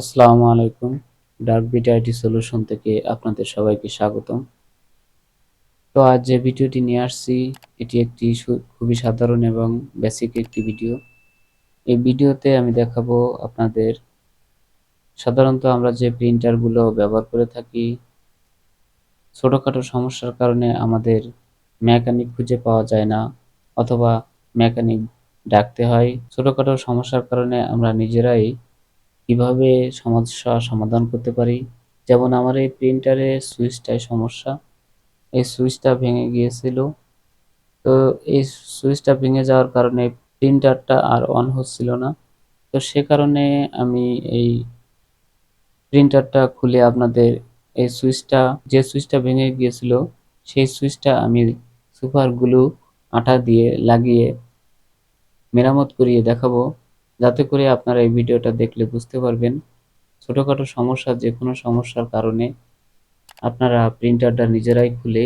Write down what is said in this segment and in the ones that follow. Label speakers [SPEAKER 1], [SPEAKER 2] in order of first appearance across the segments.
[SPEAKER 1] আসসালামু আলাইকুম dark bit solution থেকে আপনাদের সবাইকে স্বাগতম। তো আজ যে ভিডিওটি নিয়ে আসছি, এটি একটি খুবই সাধারণ এবং বেসিক একটি ভিডিও এই ভিডিওতে আমি দেখাবো আপনাদের, সাধারণত আমরা যে প্রিন্টারগুলো ব্যবহার করে থাকি, ছোটোখাটো সমস্যার কারণে আমাদের মেকানিক খুঁজে পাওয়া যায় না, অথবা মেকানিক ডাকতে হয়। ছোটোখাটো সমস্যার কারণে আমরা নিজেরাই কীভাবে সমস্যা সমাধান করতে পারি? যেমন আমার এই প্রিন্টারের সুইচটায় সমস্যা। এই সুইচটা ভেঙে গিয়েছিল। তো এই সুইচটা ভেঙে যাওয়ার কারণে প্রিন্টারটা আর অন হচ্ছিল না। তো সে কারণে আমি এই প্রিন্টারটা খুলে আপনাদের এই সুইচটা যে সুইচটা ভেঙে গিয়েছিল, সেই সুইচটা আমি সুপার গ্লু আঠা দিয়ে লাগিয়ে মেরামত করিয়ে দেখাবো। যাতে করে আপনারা এই ভিডিওটা দেখলে বুঝতে পারবেন ছোটোখাটো সমস্যা যে কোনো সমস্যার কারণে আপনারা প্রিন্টারটা নিজেরাই খুলে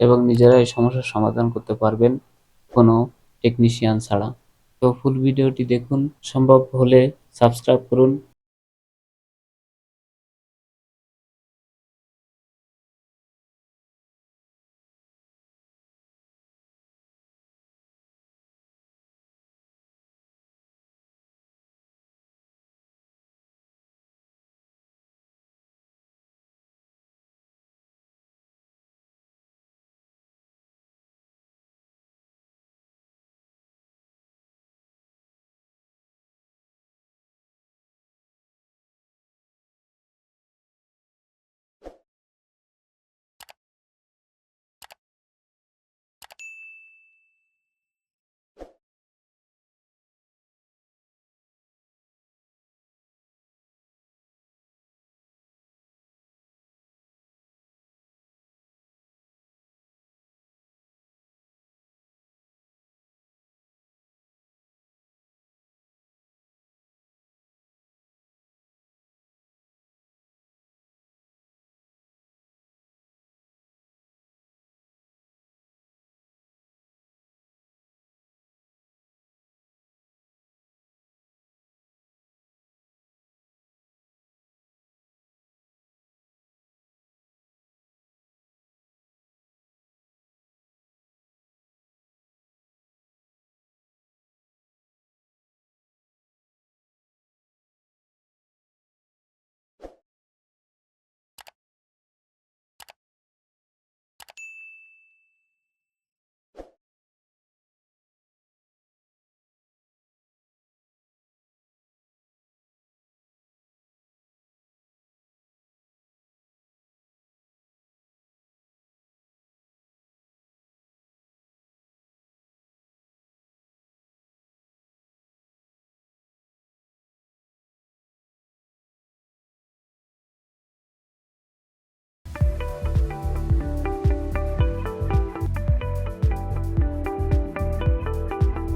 [SPEAKER 1] এবং নিজেরাই সমস্যার সমাধান করতে পারবেন কোনো টেকনিশিয়ান ছাড়া। তো ফুল ভিডিওটি দেখুন, সম্ভব হলে সাবস্ক্রাইব করুন।